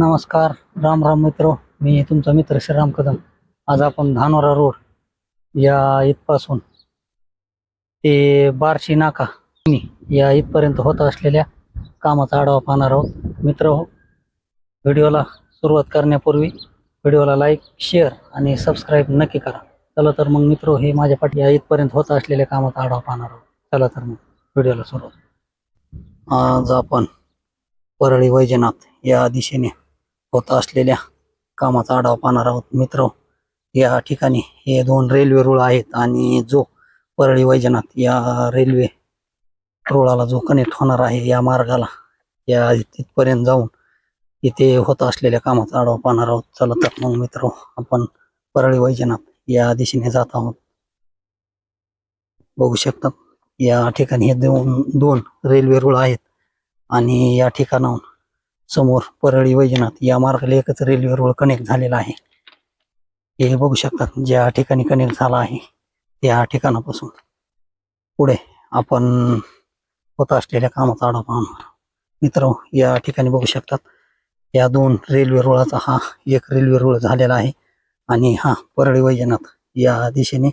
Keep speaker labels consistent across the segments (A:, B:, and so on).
A: नमस्कार राम राम मित्र. मी तुमचा मित्र श्रीराम कदम. आज आपण धानोरा रोड या इथपासून ते बार्शी नाका या इथपर्यंत होत असलेल्या कामाचा आढावा पाहणार आहोत. मित्र व्हिडिओला सुरुवात करण्यापूर्वी व्हिडिओला लाईक शेअर आणि सबस्क्राईब नक्की करा. चला तर मग मित्र हे माझ्या पाठी या इथपर्यंत होत असलेल्या कामाचा आढावा पाहणार आहोत. चला तर मग व्हिडिओला सुरुवात. आज आपण परळी वैजनाथ या दिशेने होत असलेल्या कामाचा आढावा पाहणार आहोत. मित्र या ठिकाणी हे दोन रेल्वे रुळ आहेत आणि जो परळी वैजनाथ या रेल्वे रुळाला जो कनेक्ट होणार आहे या मार्गाला या तिथपर्यंत जाऊन इथे होत असलेल्या कामाचा आढावा पाहणार आहोत. चला तर मग मित्र आपण परळी वैजनाथ या दिशेने जात आहोत. बघू शकतात या ठिकाणी हे दोन दोन रेल्वे रुळ आहेत आणि या ठिकाणाहून समोर परळी वैजनाथ या मार्गाला एकच रेल्वे रोड कनेक्ट झालेला आहे. हे बघू शकतात ज्या ठिकाणी कनेक्ट झाला आहे त्या ठिकाणापासून पुढे आपण होत असलेल्या कामाचा आढावा पाहणार. मित्र या ठिकाणी बघू शकतात या दोन रेल्वे रुळाचा हा एक रेल्वे रुळ झालेला आहे आणि हा परळी वैजनाथ या दिशेने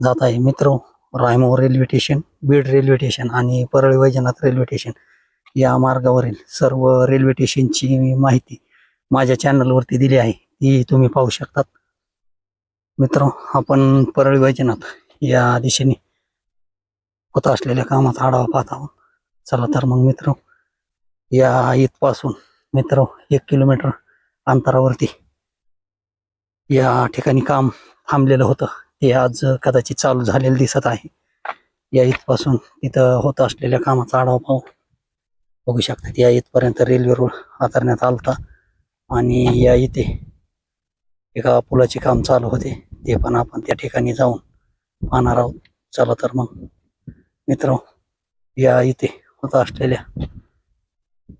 A: जात आहे. मित्र रायमो railway station Beed railway station आणि परळी वैजनाथ रेल्वे स्टेशन या मार्गावरील सर्व रेल्वे स्टेशनची माहिती माझ्या चॅनलवरती दिली आहे. ती तुम्ही पाहू शकतात. मित्र आपण परळी वैजनाथ या दिशेने होत असलेल्या कामाचा आढावा पाहत आहोत चला तर मग मित्र या इथपासून मित्र एक किलोमीटर अंतरावरती या ठिकाणी काम थांबलेलं होतं. ते आज कदाचित चालू झालेलं दिसत आहे. या इथपासून तिथं होत असलेल्या कामाचा आढावा पाहू. बघू शकतात या इथपर्यंत रेल्वे रोड आला आलता आणि या इथे एका पुलाचे काम चालू होते. ते पण आपण त्या ठिकाणी जाऊन पाहणार आहोत. चला तर मग. मित्र या इथे होत असलेल्या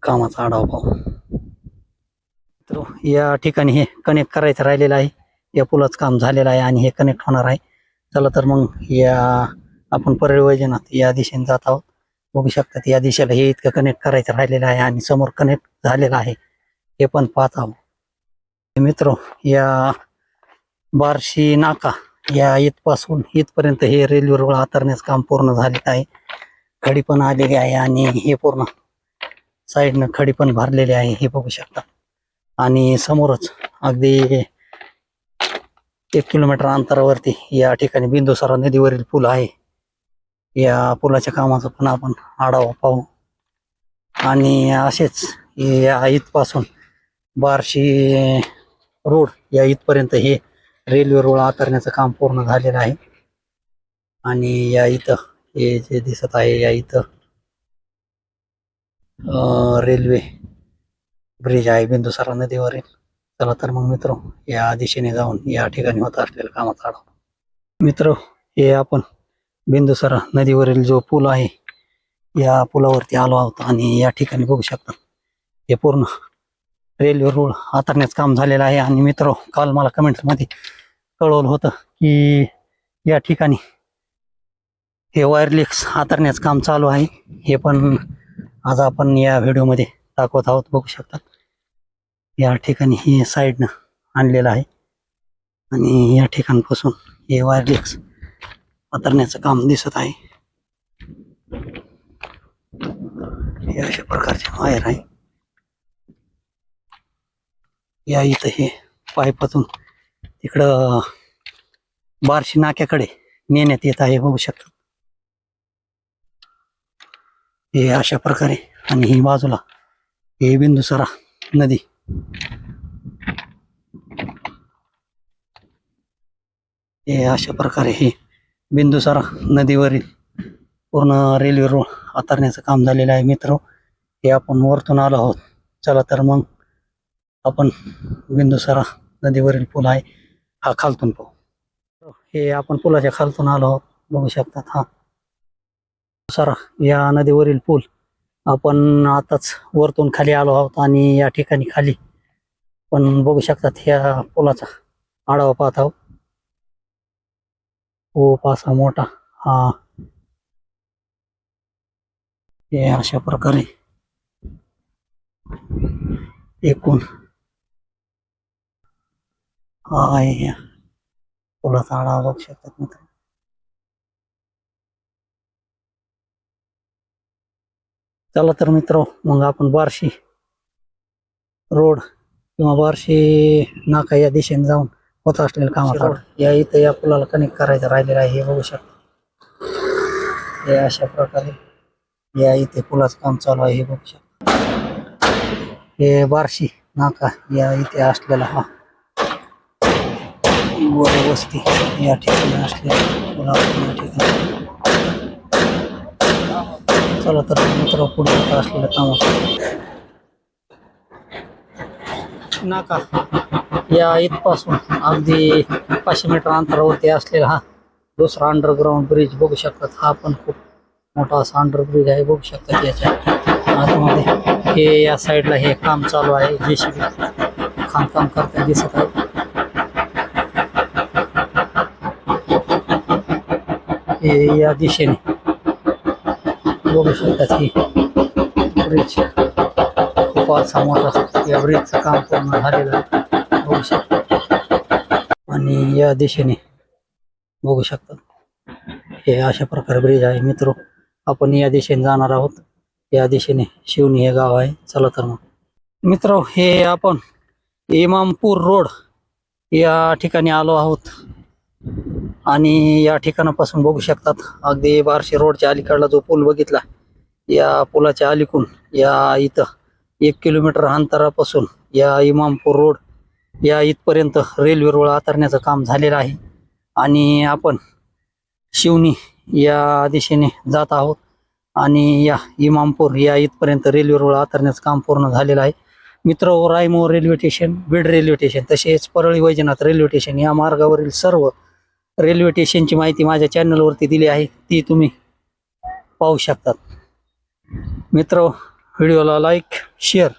A: कामाचा आढावा पाहू. मित्र या ठिकाणी हे कनेक्ट करायचं राहिलेलं आहे. या पुलाचं काम झालेलं आहे आणि हे कनेक्ट होणार आहे. चला तर मग या आपण परळी वैजनाथ या दिशेने जात आहोत. बघू शकतात या दिशेला हे इतकं कनेक्ट करायचं राहिलेलं आहे आणि समोर कनेक्ट झालेलं आहे. हे पण पाहत आहोत मित्र या बार्शी नाका या इथपासून इथपर्यंत हे रेल्वे रुळ आतरण्याचं काम पूर्ण झालेलं आहे. खडी पण आलेली आहे आणि हे पूर्ण साईडनं खडी पण भरलेली आहे हे बघू शकता. आणि समोरच अगदी एक किलोमीटर अंतरावरती या ठिकाणी बिंदुसारा नदीवरील पूल आहे. या पुलाच्या कामाचा पण आपण आढावा पाहू. आणि असेच या इथपासून बार्शी रोड या इथपर्यंत हे रेल्वे रोड आकारण्याचं काम पूर्ण झालेलं आहे. आणि या इथं हे जे दिसत आहे या इथं रेल्वे ब्रिज आहे बिंदुसारा नदीवरील. चला तर मग मित्र या दिशेने जाऊन या ठिकाणी होत असलेल्या कामाचा आढावा. मित्र हे आपण बिंदुसरा नदीवरील जो पूल आहे या पुलावरती आलो आहोत आणि या ठिकाणी बघू शकता. हे पूर्ण रेल्वे रोड हातरण्याचं काम झालेलं आहे आणि मित्र काल मला कमेंट्समध्ये कळवलं होतं की या ठिकाणी हे वायरलेस हाताळण्याचं काम चालू आहे. हे पण आज आपण या व्हिडिओमध्ये दाखवत आहोत. बघू शकतात या ठिकाणी हे साईडनं आणलेलं आहे. आणि या ठिकाणपासून हे वायरलेस हाताळण्याचं काम दिसत आहे. हे अशा प्रकारचे वायर आहे. या इथं हे पाईपातून तिकडं बारशी नाक्याकडे नेण्यात येत आहे बघू शकतात हे अशा प्रकारे आणि ही बाजूला हे बिंदुसरा नदी. हे अशा प्रकारे हे बिंदुसारा नदीवरील पूर्ण रेल्वे रोड आतरण्याचं काम झालेलं आहे. मित्र हे आपण वरतून आलो आहोत. चला तर मग आपण बिंदुसारा नदीवरील पूल आहे हा खालतून पाहू. हे आपण पुलाच्या खालतून आलो आहोत. बघू शकतात हा. सारा या नदीवरील पूल आपण आताच वरतून खाली आलो आहोत आणि या ठिकाणी खाली पण बघू शकतात ह्या पुलाचा आढावा पाहत आहोत. हो, खूप असा मोठा. हा. हे अशा प्रकारे. एकूण. हा आहे या पुलाचा आढावा बघू शकतात मित्र. चला तर मित्र मग आपण बार्शी रोड किंवा बार्शी नाका या दिशेने जाऊन होत असलेल्या काम या इथं या पुलाला कनेक्ट करायचं राहिलेलं आहे हे बघू शकता. हे अशा प्रकारे या इथे पुलाचं काम चालू आहे हे बघू शकता. हे बार्शी नाका या इथे असलेला हा वर वस्ती या ठिकाणी असलेला पुलावर या ठिकाणी. चला तर मित्र पुढे असलेलं काम नाका या इथपासून अगदी पाचशे मीटर अंतरावरती असलेला हा दुसरा अंडरग्राऊंड ब्रिज बघू शकतात. हा पण खूप मोठा असा अंडर ब्रिज आहे. बघू शकतात याच्या आतमध्ये हे या साईडला हे काम चालू आहे. जे खाणकाम करताना दिसत आहे. हे या दिशेने बघू शकतात ही ब्रिज पाच सहा मोठा या ब्रिजचं काम पूर्ण झालेलं आहे. बघू शकता. आणि या दिशेने बघू शकता. हे अशा प्रकारे ब्रिज आहे. मित्र आपण या दिशेने जाणार आहोत. या दिशेने शिवनी हे गाव आहे. चला तर मग. मित्र हे आपण इमामपूर रोड या ठिकाणी आलो आहोत. आणि या ठिकाणापासून बघू शकतात. अगदी बारशे रोडच्या अलीकडला जो पूल बघितला या पुलाच्या अलीकून या इथं एक किलोमीटर अंतरापासून या इमामपूर रोड या इथपर्यंत रेल्वे रुळ आतरण्याचं काम झालेलं आहे. आणि आपण शिवनी या दिशेने जात आहोत. आणि या इमामपूर या इथपर्यंत रेल्वे रुळ आतरण्याचं काम पूर्ण झालेलं आहे. मित्र हो, रायमो railway station Beed railway station तसेच परळी वैजनाथ रेल्वे स्टेशन या मार्गावरील सर्व रेल्वे स्टेशनची माहिती माझ्या चॅनलवरती दिली आहे. ती तुम्ही पाहू शकतात. मित्र हो, व्हिडिओला लाईक शेअर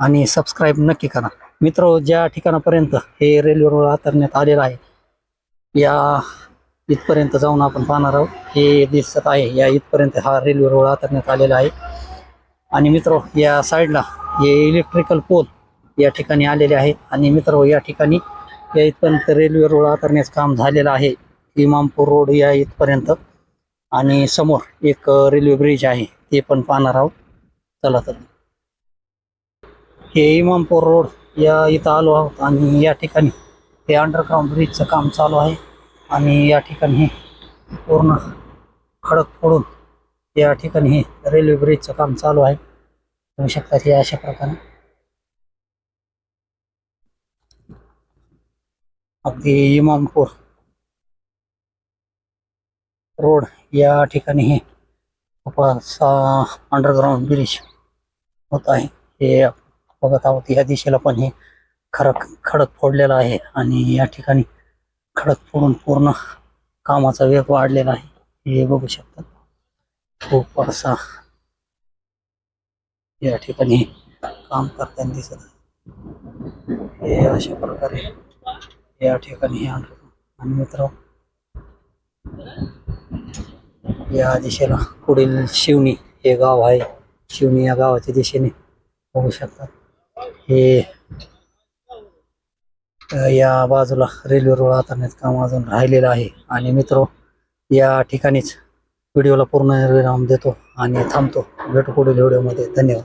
A: आणि सबस्क्राईब नक्की करा. मित्र ज्या ठिकाणापर्यंत हे रेल्वे रोड आतरण्यात आलेलं आहे या इथपर्यंत जाऊन आपण पाहणार आहोत. हे दिसत आहे या इथपर्यंत हा रेल्वे रोड आतरण्यात आलेला आहे. आणि मित्र या साईडला हे इलेक्ट्रिकल पोल या ठिकाणी आलेले आहे. आणि मित्र या ठिकाणी या इथपर्यंत रेल्वे रोड आतरण्याचं काम झालेलं आहे. इमामपूर रोड या इथपर्यंत. आणि समोर एक रेल्वे ब्रिज आहे ते पण पाहणार आहोत. चला तर. हे इमामपूर रोड या इथं आलो आहोत आणि या ठिकाणी हे अंडरग्राऊंड ब्रिजचं काम चालू आहे. आणि या ठिकाणी हे पूर्ण खडक फोडून या ठिकाणी हे रेल्वे ब्रिजचं काम चालू आहे. होऊ शकतात हे अशा प्रकारे. अगदी इमामपूर रोड या ठिकाणी हे खूप असा अंडरग्राऊंड ब्रिज होत आहे. हे बघत आहोत या दिशेला पण हे खडक खडक फोडलेला आहे आणि या ठिकाणी खडक फोडून पूर्ण कामाचा वेग वाढलेला आहे. हे बघू शकतात खूप असा या ठिकाणी काम करताना दिसत आहे. हे अशा प्रकारे या ठिकाणी आणि मित्र या दिशेला पुढील शिवनी हे गाव आहे. शिवनी या गावाच्या दिशेने होऊ शकतात. हे या बाजूला रेल्वे रुळ हाताळण्याचं काम अजून राहिलेलं आहे. आणि मित्र या ठिकाणीच व्हिडिओला पूर्ण विराम देतो आणि थांबतो. भेटू पुढील व्हिडिओमध्ये. धन्यवाद.